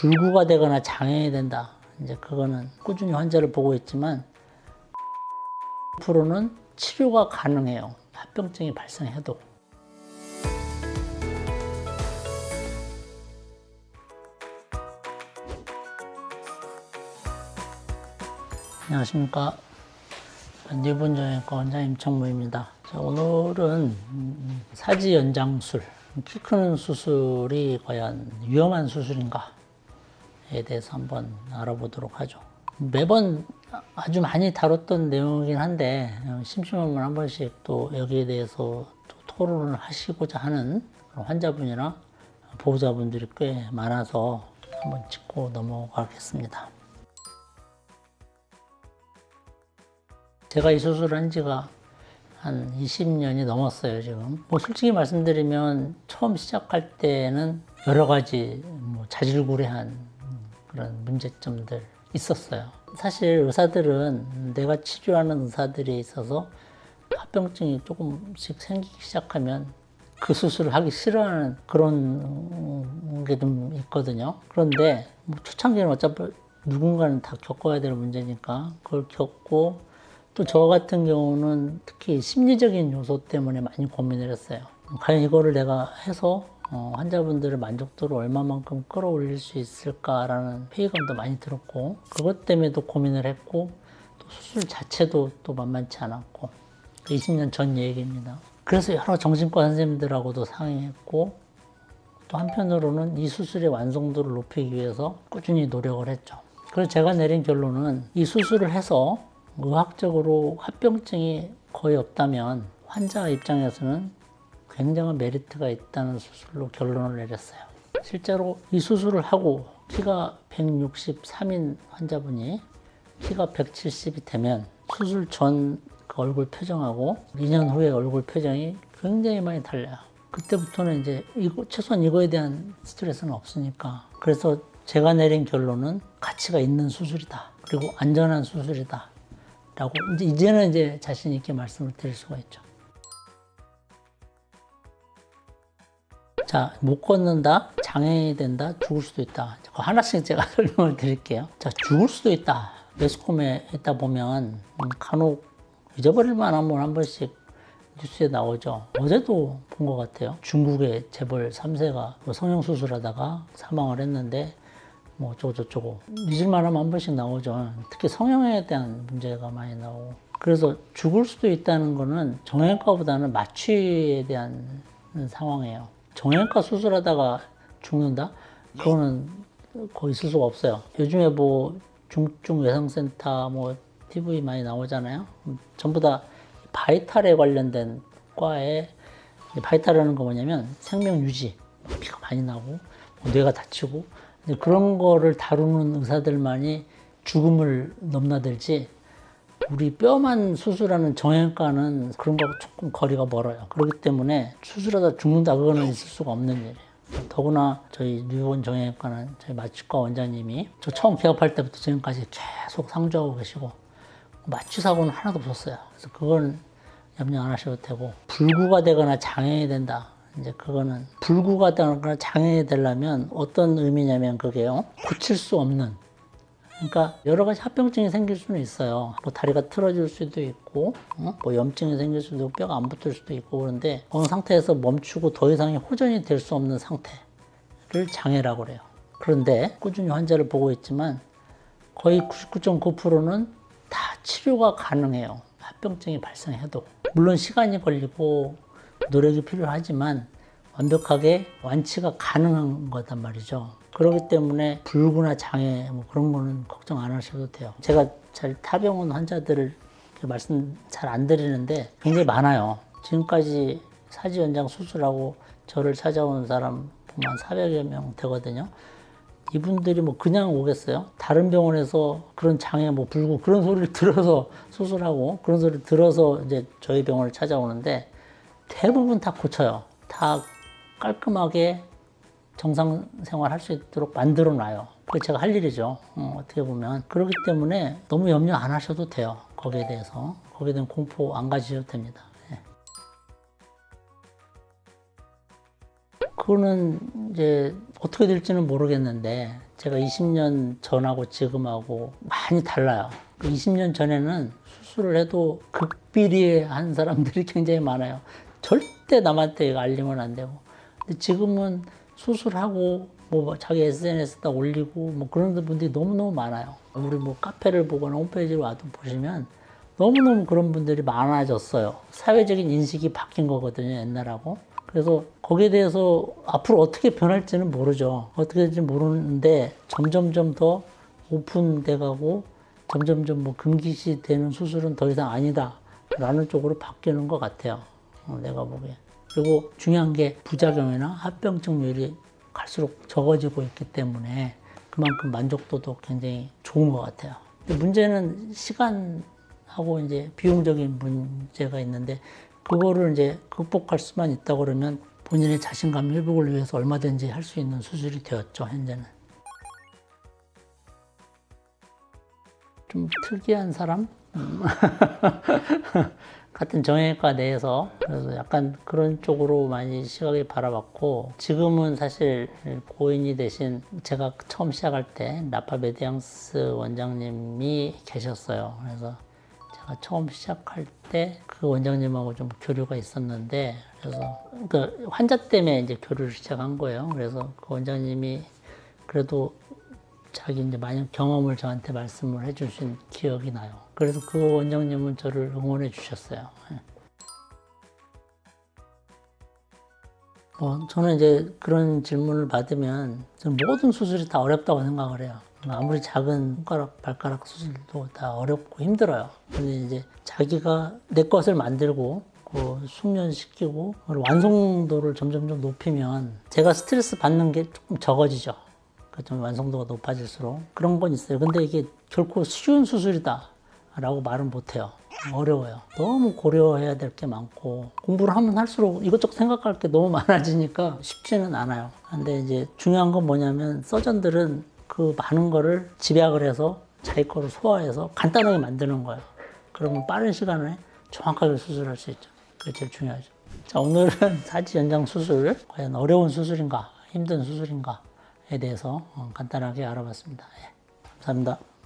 불구가 되거나 장애가 된다. 이제 그거는 꾸준히 환자를 보고 있지만 9%는 치료가 가능해요. 합병증이 발생해도. 안녕하십니까. 뉴본정형외과 원장 임창무입니다. 자, 오늘은 음, 사지 연장술, 키 크는 수술이 과연 위험한 수술인가 에 대해서 한번 알아보도록 하죠. 매번 아주 많이 다뤘던 내용이긴 한데 어, 심심하면 한 번씩 또 여기에 대해서 또 토론을 하시고자 하는 환자분이나 보호자분들이 꽤 많아서 한번 짚고 넘어가겠습니다. 제가 이 수술을 한 지가 한 20년이 넘었어요, 지금. 뭐 솔직히 말씀드리면 처음 시작할 때는 여러 가지 뭐 자질구레한 그런 문제점들 있었어요. 사실 의사들은 내가 치료하는 의사들이 있어서 합병증이 조금씩 생기기 시작하면 그 수술을 하기 싫어하는 그런 게 좀 있거든요. 그런데 뭐 초창기는 어차피 누군가는 다 겪어야 될 문제니까 그걸 겪고 또 저 같은 경우는 특히 심리적인 요소 때문에 많이 고민을 했어요. 과연 이거를 내가 해서 어, 환자분들의 만족도를 얼마만큼 끌어올릴 수 있을까라는 회의감도 많이 들었고 그것 때문에도 고민을 했고 또 수술 자체도 또 만만치 않았고 20년 전 얘기입니다. 그래서 여러 정신과 선생님들하고도 상의했고 또 한편으로는 이 수술의 완성도를 높이기 위해서 꾸준히 노력을 했죠. 그래서 제가 내린 결론은 이 수술을 해서 의학적으로 합병증이 거의 없다면 환자 입장에서는 굉장한 메리트가 있다는 수술로 결론을 내렸어요. 실제로 이 수술을 하고 키가 163인 환자분이 키가 170이 되면 수술 전 그 얼굴 표정하고 2년 후에 얼굴 표정이 굉장히 많이 달라요. 그때부터는 이제 이거, 최소한 이거에 대한 스트레스는 없으니까. 그래서 제가 내린 결론은 가치가 있는 수술이다. 그리고 안전한 수술이다. 라고 이제 이제는 이제 자신 있게 말씀을 드릴 수가 있죠. 자, 못 걷는다, 장애인이 된다, 죽을 수도 있다. 하나씩 제가 설명을 드릴게요. 자, 죽을 수도 있다. 매스컴에 있다 보면 음, 간혹 잊어버릴 만한 건한 번씩 뉴스에 나오죠. 어제도 본 것 같아요. 중국의 재벌 3세가 성형수술하다가 사망을 했는데 뭐 어쩌고저쩌고 잊을만 하면 한 번씩 나오죠. 특히 성형에 대한 문제가 많이 나오고 그래서 죽을 수도 있다는 거는 정형외과보다는 마취에 대한 상황이에요. 정형외과 수술하다가 죽는다? 그거는 거의 있을 수가 없어요. 요즘에 뭐 중증 외상센터 뭐 TV 많이 나오잖아요. 음, 전부 다 바이탈에 관련된 과에 바이탈이라는 거 뭐냐면 생명 유지 피가 많이 나고 뭐 뇌가 다치고 그런 거를 다루는 의사들만이 죽음을 넘나들지 우리 뼈만 수술하는 정형외과는 그런 거하고 조금 거리가 멀어요. 그렇기 때문에 수술하다 죽는다 그거는 있을 수가 없는 일이에요. 더구나 저희 뉴본 정형외과는 저희 마취과 원장님이 저 처음 개업할 때부터 지금까지 계속 상주하고 계시고 마취 사고는 하나도 없었어요. 그래서 그건 염려 안 하셔도 되고 불구가 되거나 장애가 된다. 이제 그거는 불구가 되거나 장애가 되려면 어떤 의미냐면 그게요. 고칠 수 없는 그러니까 여러 가지 합병증이 생길 수는 있어요. 뭐 다리가 틀어질 수도 있고, 어? 뭐 염증이 생길 수도 있고, 뼈가 안 붙을 수도 있고 그런데 어느 상태에서 멈추고 더 이상의 호전이 될 수 없는 상태를 장애라고 그래요. 그런데 꾸준히 환자를 보고 있지만 거의 99.9%는 다 치료가 가능해요. 합병증이 발생해도. 물론 시간이 걸리고 노력이 필요하지만 완벽하게 완치가 가능한 거단 말이죠. 그렇기 때문에 불구나 장애 뭐 그런 거는 걱정 안 하셔도 돼요. 제가 잘 타병원 환자들을 말씀 잘 안 드리는데 굉장히 많아요. 지금까지 사지 연장 수술하고 저를 찾아온 사람 보면 한 400여 명 되거든요. 이분들이 뭐 그냥 오겠어요? 다른 병원에서 그런 장애 뭐 불구 그런 소리를 들어서 수술하고 그런 소리를 들어서 이제 저희 병원을 찾아오는데 대부분 다 고쳐요. 다 깔끔하게 정상 생활 할 수 있도록 만들어 놔요. 그게 제가 할 일이죠. 어, 어떻게 보면. 그렇기 때문에 너무 염려 안 하셔도 돼요. 거기에 대해서. 거기에 대한 공포 안 가지셔도 됩니다. 예. 그거는 이제 어떻게 될지는 모르겠는데 제가 20년 전하고 지금하고 많이 달라요. 그 20년 전에는 수술을 해도 극비리한 사람들이 굉장히 많아요. 절대 남한테 알리면 안 되고. 근데 지금은 수술하고 뭐 자기 SNS에다 올리고 뭐 그런 분들이 너무너무 많아요. 우리 뭐 카페를 보거나 홈페이지를 와도 보시면 너무너무 그런 분들이 많아졌어요. 사회적인 인식이 바뀐 거거든요, 옛날하고. 그래서 거기에 대해서 앞으로 어떻게 변할지는 모르죠. 어떻게 될지 모르는데 점점점 더 오픈돼 가고 점점점 뭐 금기시 되는 수술은 더 이상 아니다. 라는 쪽으로 바뀌는 것 같아요. 어, 내가 보기에. 그리고 중요한 게 부작용이나 합병증률이 갈수록 적어지고 있기 때문에 그만큼 만족도도 굉장히 좋은 것 같아요. 문제는 시간하고 이제 비용적인 문제가 있는데 그거를 이제 극복할 수만 있다 그러면 본인의 자신감 회복을 위해서 얼마든지 할 수 있는 수술이 되었죠 현재는. 좀 특이한 사람? 음. 같은 정형외과 내에서 그래서 약간 그런 쪽으로 많이 시각을 바라봤고 지금은 사실 고인이 되신 제가 처음 시작할 때 라파 메디앙스 원장님이 계셨어요. 그래서 제가 처음 시작할 때 그 원장님하고 좀 교류가 있었는데 그래서 그 환자 때문에 이제 교류를 시작한 거예요. 그래서 그 원장님이 그래도 자기 이제 많은 경험을 저한테 말씀을 해주신 기억이 나요. 그래서 그 원장님은 저를 응원해 주셨어요. 예. 뭐 저는 이제 그런 질문을 받으면 모든 수술이 다 어렵다고 생각을 해요. 아무리 작은 손가락, 발가락 수술도 다 어렵고 힘들어요. 근데 이제 자기가 내 것을 만들고 그 숙련시키고 완성도를 점점점 높이면 제가 스트레스 받는 게 조금 적어지죠. 그 좀 완성도가 높아질수록 그런 건 있어요. 근데 이게 결코 쉬운 수술이다. 라고 말은 못해요. 어려워요. 너무 고려해야 될 게 많고 공부를 하면 할수록 이것저것 생각할 게 너무 많아지니까 쉽지는 않아요. 근데 이제 중요한 건 뭐냐면 서전들은 그 많은 거를 집약을 해서 자기 거로 소화해서 간단하게 만드는 거예요. 그러면 빠른 시간에 정확하게 수술할 수 있죠. 그게 제일 중요하죠. 자, 오늘은 사지 연장 수술 과연 어려운 수술인가 힘든 수술인가에 대해서 어, 간단하게 알아봤습니다. 예, 감사합니다.